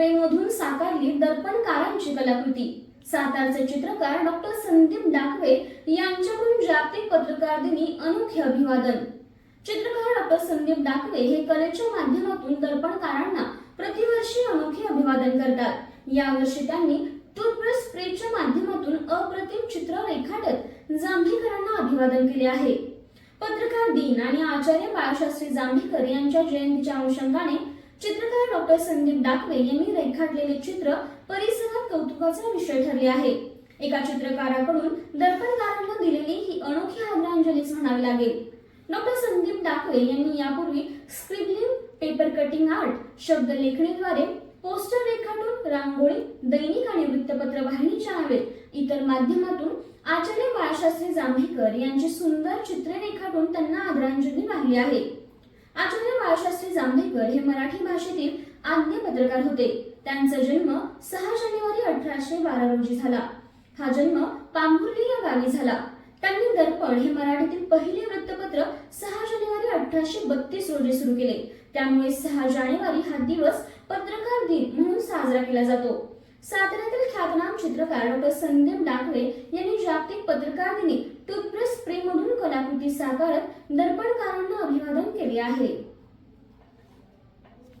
स्प्रेमधून साकारली दर्पणकारांची कलाकृती. सातारचे चित्रकार डॉक्टर संदीप डाकवे यांच्याकडून जागतिक पत्रकार दिनी अनोखे अभिवादन. चित्रकार डॉक्टर संदीप डाकवे हे कलेच्या माध्यमातून दर्पणकारांना प्रतिवर्षी अनोखे अभिवादन करतात. यावर्षी त्यांनी टूथब्रश स्प्रेच्या माध्यमातून अप्रतिम चित्र रेखाटत जांभेकरांना अभिवादन केले आहे. पत्रकार दिन आणि आचार्य बाळशास्त्री जांभेकर यांच्या जयंतीच्या अनुषंगाने चित्रकार डॉक्टर संदीप डाकवे यांनी रेखाटलेले चित्र परिसरात कौतुकाचा विषय ठरले आहे. एका चित्रकाराकडून दर्पणकारांना दिलेली ही अनोखी आदरांजलीच म्हणावी लागेल. डॉक्टर संदीप डाकवे यांनी यापूर्वी स्क्रिबलिंग पेपर कटिंग आर्ट शब्द लेखणीद्वारे पोस्टर रेखाटून रांगोळी दैनिक आणि वृत्तपत्र वाहिनीच्या हवेत इतर माध्यमातून आचार्य बाळशास्त्री जांभेकर यांची सुंदर चित्रे रेखाटून त्यांना आदरांजली वाहिली आहे. आचार्य बाळशास्त्री जांभेकर हे मराठी भाषेतील आद्य पत्रकार होते. त्यांचा जन्म सहा जानेवारी अठराशे बारा रोजी झाला. हा जन्म पांभुर्ली या गावी झाला. त्यांनी दर्पण हे मराठीतील पहिले वृत्तपत्र सहा जानेवारी अठराशे बत्तीस रोजी सुरू केले. त्यामुळे सहा जानेवारी हा दिवस पत्रकार दिन म्हणून साजरा केला जातो. साताऱ्यातील ख्यातनाम चित्रकार डॉक्टर संदीप डाकवे यांनी जागतिक पत्रकार दिनी टूथब्रश स्प्रे मधून कलाकृती साकारत दर्पणकारांना अभिवादन केले आहे.